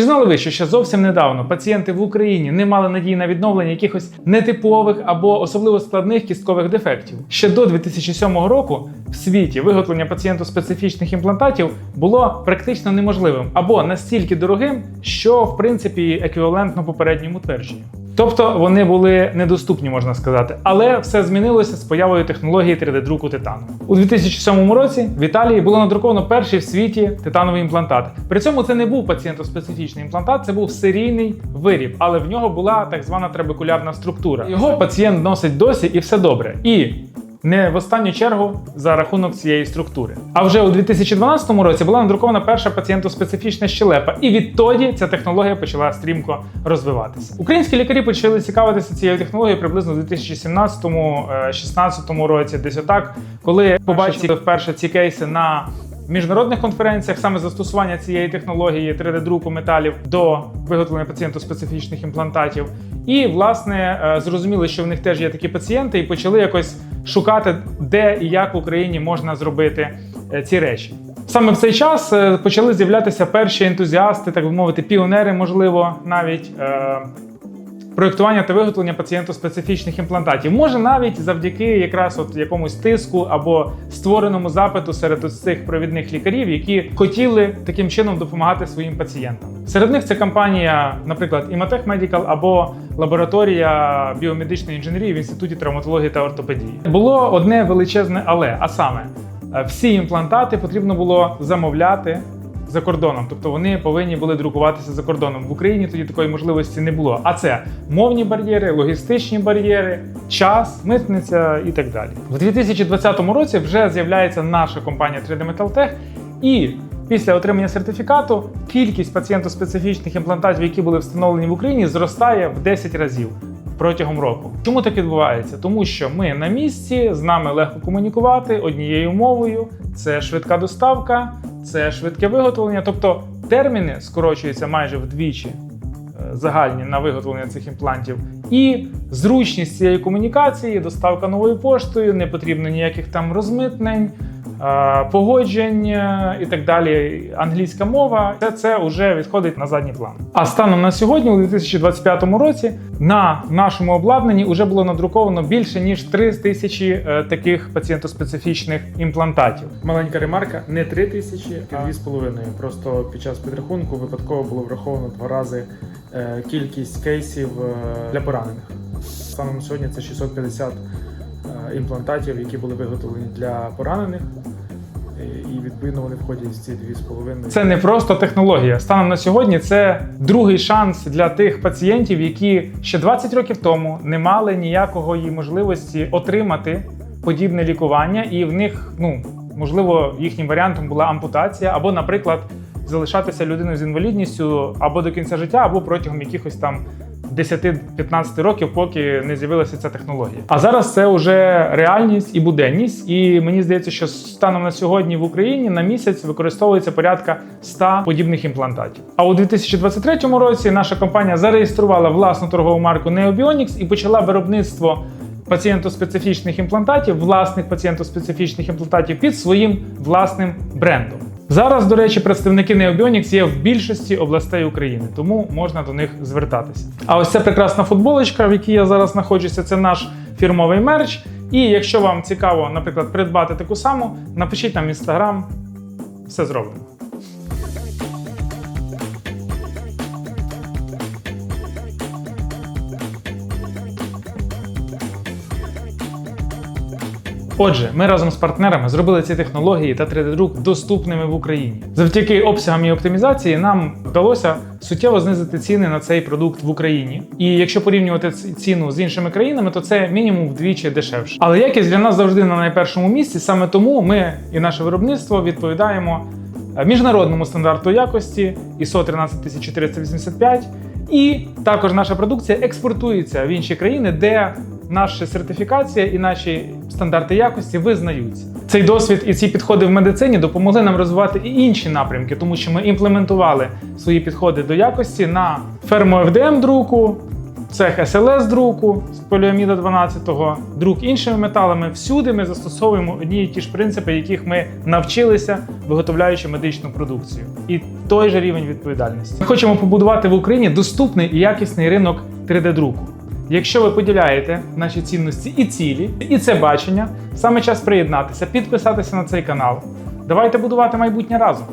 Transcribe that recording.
Чи знали ви, що ще зовсім недавно пацієнти в Україні не мали надії на відновлення якихось нетипових або особливо складних кісткових дефектів? Ще до 2007 року в світі виготовлення пацієнту специфічних імплантатів було практично неможливим або настільки дорогим, що в принципі еквівалентно попередньому твердженню. Тобто вони були недоступні, можна сказати, але все змінилося з появою технології 3D-друку титану. У 2007 році в Італії було надруковано перший в світі титановий імплантат. При цьому це не був пацієнтоспецифічний імплантат, це був серійний виріб, але в нього була так звана трабекулярна структура. Його пацієнт носить досі і все добре. І не в останню чергу за рахунок цієї структури. А вже у 2012 році була надрукована перша пацієнтоспецифічна щелепа, і відтоді ця технологія почала стрімко розвиватися. Українські лікарі почали цікавитися цією технологією приблизно у 2017-16 році, десь отак, коли побачили вперше ці кейси на міжнародних конференціях саме застосування цієї технології 3D-друку металів до виготовлення пацієнтоспецифічних імплантатів. І, власне, е, зрозуміли, що в них теж є такі пацієнти, і почали якось шукати, де і як в Україні можна зробити е, ці речі. Саме в цей час е, почали з'являтися перші ентузіасти, так би мовити, піонери, можливо, навіть. Проєктування та виготовлення пацієнтоспецифічних імплантатів може навіть завдяки якраз от якомусь тиску або створеному запиту серед ось цих провідних лікарів, які хотіли таким чином допомагати своїм пацієнтам. Серед них це компанія, наприклад, Imatech Medical або лабораторія біомедичної інженерії в інституті травматології та ортопедії. Було одне величезне але, а саме е, всі імплантати потрібно було замовляти за кордоном, тобто вони повинні були друкуватися за кордоном. В Україні тоді такої можливості не було. А це мовні бар'єри, логістичні бар'єри, час, митниця і так далі. В 2020 році вже з'являється наша компанія 3D Metal Tech і Після отримання сертифікату кількість пацієнтоспецифічних імплантатів, які були встановлені в Україні, зростає в 10 разів протягом року. Чому так відбувається? Тому що ми на місці, з нами легко комунікувати однією мовою, це швидка доставка, це швидке виготовлення. Тобто терміни скорочуються майже вдвічі е, загальні на виготовлення цих імплантів. І зручність цієї комунікації, доставка новою поштою, не потрібно ніяких там розмитнень. Е, Погоджень е, і так далі, англійська мова, все це вже відходить на задній план. А станом на сьогодні, у 2025 році, на нашому обладнанні вже було надруковано більше ніж 3 тисячі е, таких пацієнтоспецифічних імплантатів. Маленька ремарка: не 3 тисячі, а 2,5. Просто під час підрахунку випадково було враховано два рази е, кількість кейсів для поранених. Станом на сьогодні це 650 е, імплантатів, які були виготовлені для поранених. І відповідно вони входять в ці 2,5. Це не просто технологія. Станом на сьогодні це другий шанс для тих пацієнтів, які ще 20 років тому не мали ніякого можливості отримати подібне лікування, і в них, ну можливо, їхнім варіантом була ампутація, або, наприклад, залишатися людиною з інвалідністю або до кінця життя, або протягом якихось там 10-15 років, поки не з'явилася ця технологія. А зараз це вже реальність і буденність. І мені здається, що станом на сьогодні в Україні на місяць використовується порядка 100 подібних імплантатів. А у 2023 році наша компанія зареєструвала власну торгову марку Neobionics і почала виробництво пацієнтоспецифічних імплантатів, власних пацієнтоспецифічних імплантатів під своїм власним брендом. Зараз, до речі, представники Neobionics є в більшості областей України, тому можна до них звертатися. А ось ця прекрасна футболочка, в якій я зараз знаходжуся, це наш фірмовий мерч. І якщо вам цікаво, наприклад, придбати таку саму, напишіть нам інстаграм, все зробимо. Отже, ми разом з партнерами зробили ці технології та 3D-друк доступними в Україні. Завдяки обсягам і оптимізації нам вдалося суттєво знизити ціни на цей продукт в Україні. І якщо порівнювати ціну з іншими країнами, то це мінімум вдвічі дешевше. Але якість для нас завжди на найпершому місці. Саме тому ми і наше виробництво відповідаємо е, міжнародному стандарту якості ISO 13485. І також наша продукція експортується в інші країни, де наша сертифікація і наші стандарти якості визнаються. Цей досвід і ці підходи в медицині допомогли нам розвивати і інші напрямки, тому що ми імплементували свої підходи до якості на фермо FDM друку, цех СЛС друку з поліаміда 12, друк іншими металами. Всюди ми застосовуємо одні і ті ж принципи, яких ми навчилися, виготовляючи медичну продукцію. І той же рівень відповідальності. Ми хочемо побудувати в Україні доступний і якісний ринок 3D-друку. Якщо ви поділяєте наші цінності і цілі, і це бачення, саме час приєднатися, підписатися на цей канал. Давайте будувати майбутнє разом.